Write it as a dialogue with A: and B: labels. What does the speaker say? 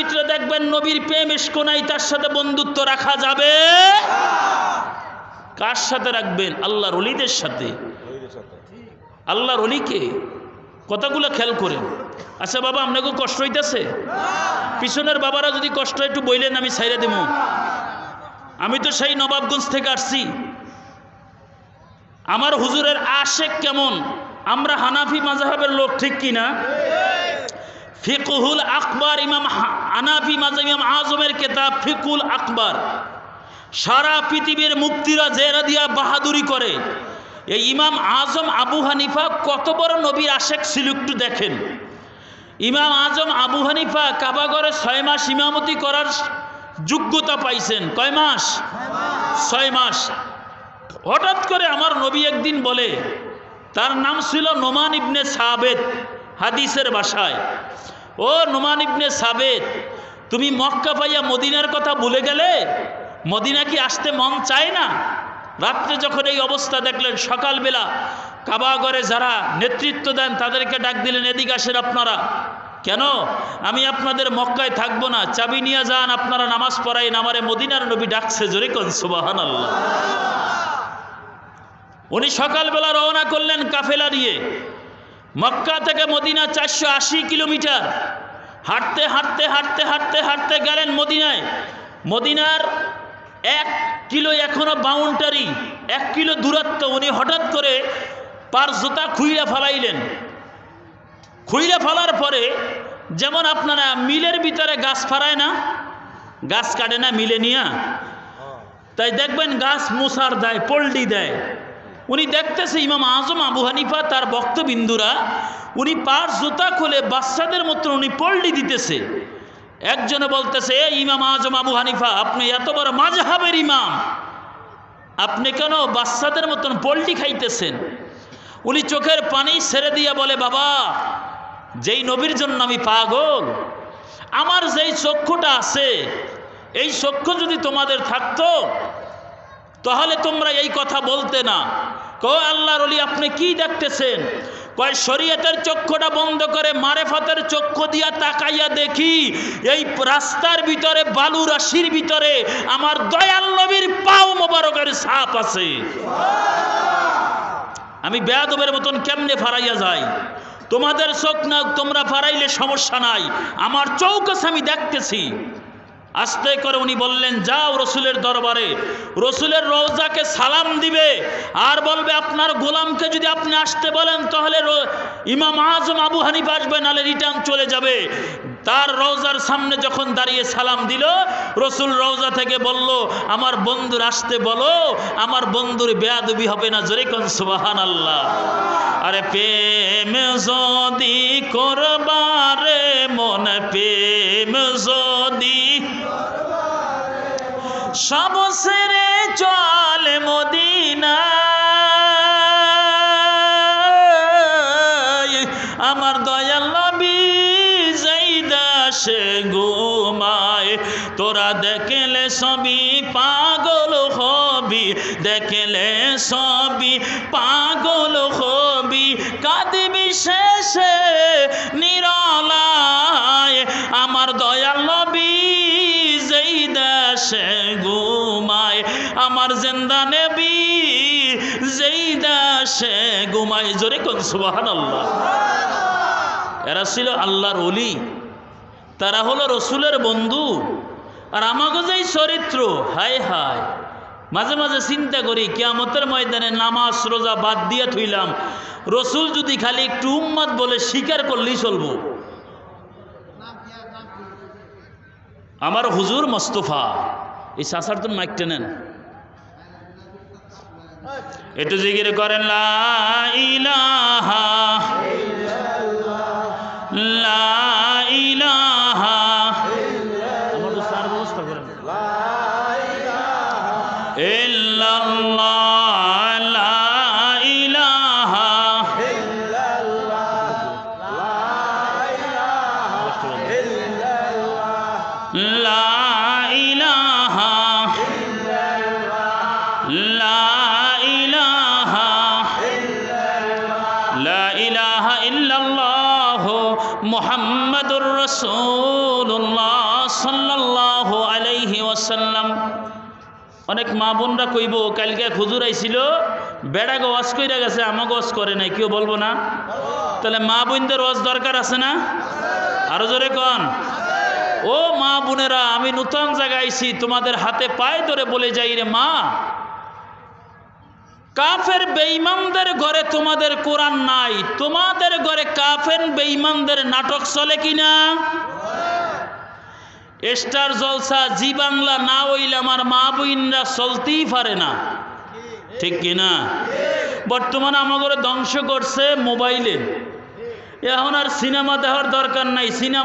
A: ভিতরে দেখবেন নবীর প্রেম ইস্ক নাই তার সাথে বন্ধুত্ব রাখা যাবে। কার সাথে রাখবেন? আল্লাহর অলিদের সাথে। আল্লাহর অলিকে। কথাগুলো খেয়াল করেন। আচ্ছা বাবা আপনাকে কষ্ট হইতেছে? পিছনের বাবারা যদি কষ্ট একটু বইলেন, আমি সাইরা দেব। আমি তো সেই নবাবগঞ্জ থেকে আসছি। আমার হুজুরের আশেক কেমন? আমরা হানাফি মাজাহাবের লোক ঠিক কি না ফিকুহুল আকবর ইমাম হানাফি মাজাব ইমাম আজমের কেতাব ফিকুল আকবর। সারা পৃথিবীর মুক্তিরা জেরা দিয়া বাহাদুরি করে। এই ইমাম আজম আবু হানিফা কত বড় নবীর আশেক ছিল একটু দেখেন। ইমাম আজম আবু হানিফা কাবাগরে ছয় মাস ইমামতি করার যোগ্যতা পাইছেন। কয় মাস? ছয় মাস। হঠাৎ করে আমার নবী একদিন বলে, তার নাম ছিল নোমান ইবনে সাবেদ হাদিসের বাসায়। ও নোমান ইবনে সাবেদ তুমি মক্কা পাইয়া মদিনার কথা ভুলে গেলে মদিনা কি আসতে মন চায় না? রাত্রে যখন এই অবস্থা দেখলেন, সকালবেলা কাবাগরে যারা নেতৃত্ব দেন, তাদেরকে ডাক দিলেন, এদিকে আসেন আপনারা। কেন? আমি আপনাদের মক্কায় থাকব না। চাবি নিয়ে যান, আপনারা নামাজ পড়াই আমারে মদিনার নবী ডাকছে জোরে কন সুবাহান আল্লাহ উনি সকালবেলা রওনা করলেন কাফেলা নিয়ে। মক্কা থেকে মদিনা চারশো আশি কিলোমিটার। হাঁটতে হাঁটতে হাঁটতে হাঁটতে হাঁটতে গেলেন মদিনায়। মদিনার এক কিলো এখনও বাউন্ডারি এক কিলো দূরত্ব। উনি হঠাৎ করে পার জুতা খুইরা ফালাইলেন। খুইরা ফেলার পরে যেমন আপনারা মিলের ভিতরে গাছ ফারায় না গাছ কাটে না মিলে নিয়া? তাই দেখবেন গাছ মুসার দেয় পল্টি দেয়। উনি দেখতেছে ইমাম আজম আবু হানিফা, তার বক্তবিন্দুরা উনি পার জুতা খুলে বাচ্চাদের মতো উনি পল্টি দিতেছে। একজনে বলতেছে, এ ইমাম আজম আবু হানিফা, আপনি এত বড় মাঝহাবের ইমাম। আপনি কেন বাচ্চাদের মতন পল্টি খাইতেছেন? উনি চোখের পানি ছেড়ে দিয়ে বলে, বাবা, যেই নবীর জন্য আমি পাগল, আমার যেই চক্ষুটা আছে, এই চক্ষু যদি তোমাদের থাকতো, তাহলে তোমরা এই কথা বলতে না। কো আল্লাহর অলি আপনি কি দেখতেছেন? কয়, শরীয়তের চক্ষুটা বন্ধ করে মারেফতের চক্ষু দিয়া তাকাইয়া দেখি, এই রাস্তার ভিতরে, বালু রাশির ভিতরে আমার দয়াল নবীর পাও মোবারকের ছাপ আছে। আমি বেয়াদবের মতন কেমনে ফারাইয়া যাই? তোমাদের চোখ না, তোমরা ফারাইলে সমস্যা নাই। আমার চৌকস আমি দেখতেছি। আস্তে করে উনি বললেন, যাও রসুলের দরবারে। রসুলের রোজাকে সালাম দিবে আর বলবে, আপনার গোলামকে যদি আপনি আসতে বলেন, তাহলে ইমাম আজম আবু হানিফ আসবে নালে রিটার্ন চলে যাবে। তার রওজার সামনে যখন দাঁড়িয়ে সালাম দিল, রসুল রওজা থেকে বলল, আমার বন্ধুর আসতে বলো, আমার বন্ধুর বেয়াদবি হবে না, জোরে কোন সুবাহান আল্লাহ আরে প্রেম যদি করবারে মন সব সেরে চল মদিনা। আমার দয়াল নবী যাইদাসে ঘুমায়। তোরা দেখলে সবই পাগল হবি, দেখলে সবই পাগল হবি। কাঁদবি শেষে নিরলায়। আমার দয়াল আমার জেন্দা নেবি, যেই দেশে ঘুমায়। জোরে কোন সুবাহান আল্লাহ এরা ছিল আল্লাহর অলি তারা হলো রসুলের বন্ধু। আর আমাকে যেই চরিত্র, হায় হায়। মাঝে মাঝে চিন্তা করি, কেয়ামতের ময়দানে নামাজ, রোজা বাদ দিয়া থইলাম। রসুল যদি খালি একটু উম্মাদ বলে স্বীকার করলেই চলবো। আমার হুজুর মোস্তফা। এই সাসার তো মাইকটা নেন একটু জিগির করেন লা ইলাহা অনেক মা বোনরা কইব, কালকে খুজুর আইছিল বেড়াকে ওয়াজ কইরা গেছে আমাকে ওয়াজ করে নাই, কেউ বলব না? তাহলে মা বোনদের ওয়াজ দরকার আছে না? আরও জোরে কন। ও মা বোনেরা, আমি নূতন জায়গায় আইছি, তোমাদের হাতে পায়ে ধরে বলে যাই রে মা। কাফের বেঈমানদের ঘরে তোমাদের কোরআন নাই। তোমাদের ঘরে কাফের বেঈমানদের নাটক চলে কিনা? স্টার জলসা, জি বাংলা না হইলে আমার মা বইনরা চলতেই পারে না। ঠিক কিনা? বর্তমানে আমাদের ধ্বংস করছে মোবাইলে। এখন আর সিনেমা দেখার দরকার নাই, সিনেমা